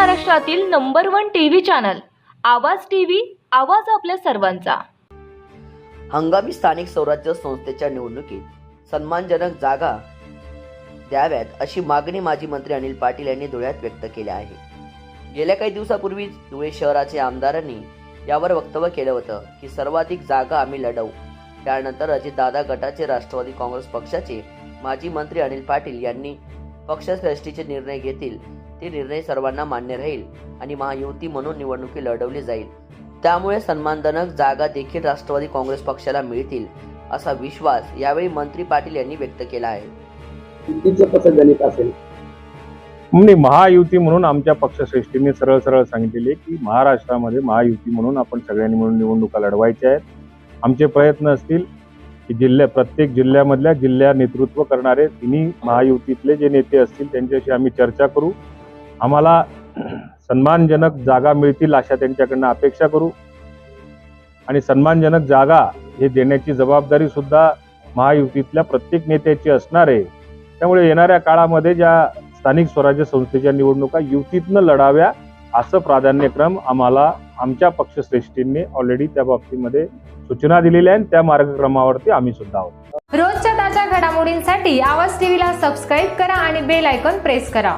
महाराष्ट्रातील number one TV channel Awaaz TV आवाज आपल्या सर्वांचा. हंगामी स्थानिक स्वराज्य संस्थेच्या निवडणुकीत सन्मानजनक जागा द्याव्यात अशी मागणी माजी मंत्री अनिल पाटील यांनी धुळ्यात व्यक्त केली आहे. गेल्या काही दिवसापूर्वीच धुळे शहराचे आमदारांनी यावर वक्तव्य केलं होतं की सर्वाधिक जागा आम्ही लढवू. त्यानंतर अजितदादा गटाचे राष्ट्रवादी काँग्रेस पक्षाचे माजी मंत्री अनिल पाटील यांनी पक्षश्रेष्ठीचे निर्णय घेतील ते निर्णय सर्वांना मान्य राहील आणि महायुती म्हणून निवडणुकी लढवली जाईल. त्यामुळे सन्मानजनक जागा देखील राष्ट्रवादी काँग्रेस पक्षाला मिळतील असा विश्वास यावेळी मंत्री पाटील यांनी व्यक्त केला आहे. म्हणजे महायुती म्हणून आमच्या पक्षश्रेष्ठींनी सरळ सरळ सांगितलेले की महाराष्ट्रामध्ये महायुती म्हणून आपण सगळ्यांनी म्हणून निवडणुका लढवायच्या आहेत. आमचे प्रयत्न असतील की जिल्ह्या प्रत्येक जिल्ह्यामधल्या जिल्ह्या नेतृत्व करणारे तिन्ही महायुतीतले जे नेते असतील त्यांच्याशी आम्ही चर्चा करू. आम्हाला सन्मानजनक जागा मिळतील अशा त्यांच्याकडनं अपेक्षा करू. आणि सन्मानजनक जागा हे देण्याची जबाबदारी सुद्धा महायुतीतल्या प्रत्येक नेत्याची असणार आहे. त्यामुळे येणाऱ्या काळामध्ये ज्या स्थानिक स्वराज्य संस्थेच्या निवडणुका युतीतनं लढाव्या असं प्राधान्यक्रम आम्हाला आमच्या पक्षश्रेष्ठींनी ऑलरेडी त्या बाबतीमध्ये सूचना दिलेल्या आहेत त्या मार्गक्रमावरती आम्ही सुद्धा आहोत. रोजच्या ताज्या घडामोडींसाठी आवाज टीव्हीला सबस्क्राईब करा आणि बेल आयकॉन प्रेस करा.